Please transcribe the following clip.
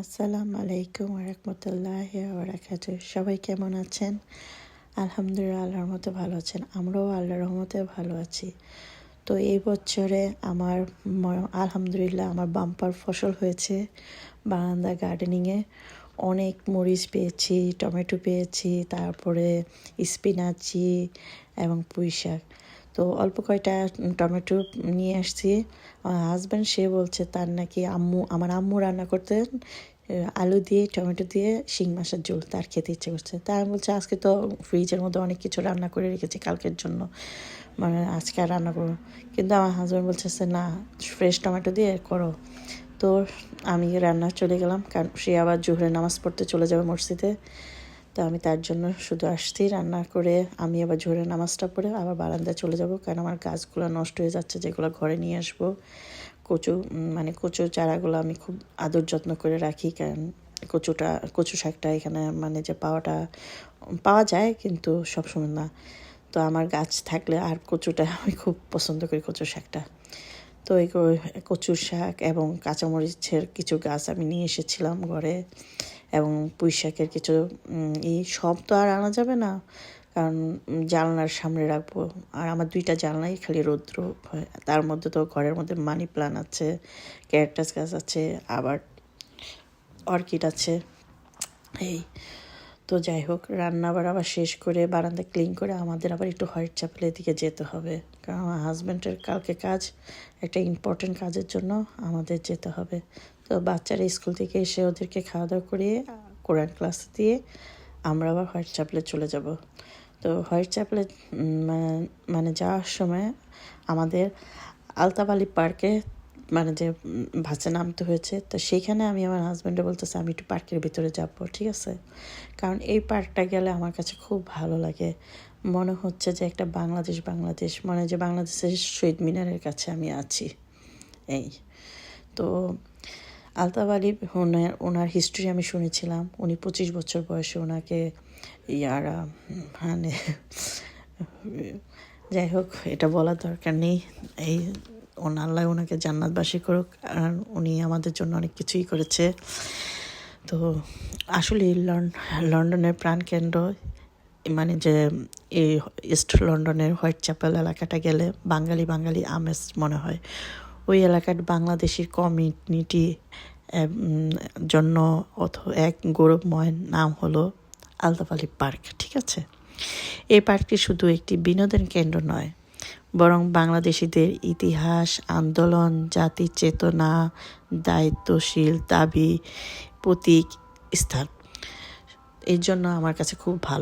আসসালামু আলাইকুম রহমতুল্লাহ বারাকাত। সবাই কেমন আছেন? আলহামদুলিল্লাহ, আল্লাহর মতো ভালো আছেন। আমরাও আল্লাহর রহমতে ভালো আছি। তো এই বছরে আমার আলহামদুলিল্লাহ আমার বাম্পার ফসল হয়েছে বারান্দা গার্ডেনিংয়ে। অনেক মরিচ পেয়েছি, টমেটো পেয়েছি, তারপরে স্পিনাচি এবং পুঁই শাক তো অল্প কয়টা টমেটো নিয়ে আসছি। আমার হাজব্যান্ড সে বলছে তার নাকি আম্মু, আমার আম্মু রান্না করতেন আলু দিয়ে, টমেটো দিয়ে শিং মাছের ঝোল তার খেতে ইচ্ছে করছে। তা আমি বলছি, আজকে তো ফ্রিজের মধ্যে অনেক কিছু রান্না করে রেখেছি কালকের জন্য। মানে আজকে আর রান্না করব কিন্তু আমার হাজব্যান্ড বলছে না ফ্রেশ টমেটো দিয়ে করো। তো আমি রান্না চলে গেলাম, কারণ সে আবার জোহরে নামাজ পড়তে চলে যাবে মসজিদে। তো আমি তার জন্য শুধু আসছি রান্না করে আমি আবার জোহরে নামাজটা পড়ে আবার বারান্দায় চলে যাব, কারণ আমার গাছগুলো নষ্ট হয়ে যাচ্ছে, যেগুলো ঘরে নিয়ে আসব। কচু মানে কচু চারাগুলো আমি খুব আদর যত্ন করে রাখি, কারণ কচুটা, কচু শাকটা এখানে মানে যে পাওয়াটা, পাওয়া যায় কিন্তু সবসময় না। তো আমার গাছ থাকলে আর কচুটা আমি খুব পছন্দ করি, কচু শাকটা। তো এই কচুর শাক এবং কাঁচামরিচের কিছু গাছ আমি নিয়ে এসেছিলাম ঘরে। এবং পুঁই শাকের কিছু এই সব তো আর আনা যাবে না। কারণ জানলার সামনে রাখব। আর আমার দুইটা জানলাই খালি রৌদ্র হয়। তার মধ্যে তো ঘরের মধ্যে মানি প্লান আছে ক্যারেক্টাস গাছ আছে, আবার অর্কিড আছে। এই, তো যাই হোক, রান্না আবার আবার শেষ করে, বারান্দা ক্লিন করে আমাদের আবার একটু হোয়াইট চ্যাপেলের দিকে যেতে হবে। কারণ আমার হাজব্যান্ডের কালকে কাজ, একটা ইম্পর্টেন্ট কাজের জন্য আমাদের যেতে হবে। তো বাচ্চারা স্কুল থেকে এসে ওদেরকে খাওয়া দাওয়া করিয়ে কোরআন ক্লাস দিয়ে আমরা আবার হোয়াইট চ্যাপেলে চলে যাব। তো হোয়াইট চ্যাপেলে মানে যাওয়ার সময় আমাদের আলতাবালি পার্কে মানে যে বাসে নামতে হয়েছে, তো সেইখানে আমি আমার হাজব্যান্ডে বলতেছে, আমি একটু পার্কের ভিতরে যাব, ঠিক আছে? কারণ এই পার্কটা গেলে আমার কাছে খুব ভালো লাগে। মনে হচ্ছে যে একটা বাংলাদেশ বাংলাদেশ, মনে যে বাংলাদেশের শহীদ মিনারের কাছে আমি আছি। এই। তো আলতাফ আলী ওনার ওনার হিস্ট্রি আমি শুনেছিলাম। উনি পঁচিশ বছর বয়সে ওনাকে ইয়ারা মানে যাই হোক, এটা বলার দরকার নেই। এই ওনার আল্লাহ ওনাকে জান্নাতবাসী করুক আর উনি আমাদের জন্য অনেক কিছুই করেছে। তো আসলে লন্ড- লন্ডনের প্রাণকেন্দ্র মানে যে, এই ইস্ট লন্ডনের হোয়াইট চ্যাপেল এলাকাটা গেলে বাঙালি বাঙালি আমেজ মনে হয়। ওই এলাকার বাংলাদেশি কমিউনিটি জন্য অথ, এক গৌরবময় নাম হলো আলতাফ আলী পার্ক, ঠিক আছে? এই পার্কটি শুধু একটি বিনোদন কেন্দ্র নয়, বরং বাংলাদেশিদের ইতিহাস, আন্দোলন, জাতি চেতনা, দায়িত্বশীল দাবি, প্রতীক, স্থান। এর জন্য আমার কাছে খুব ভালো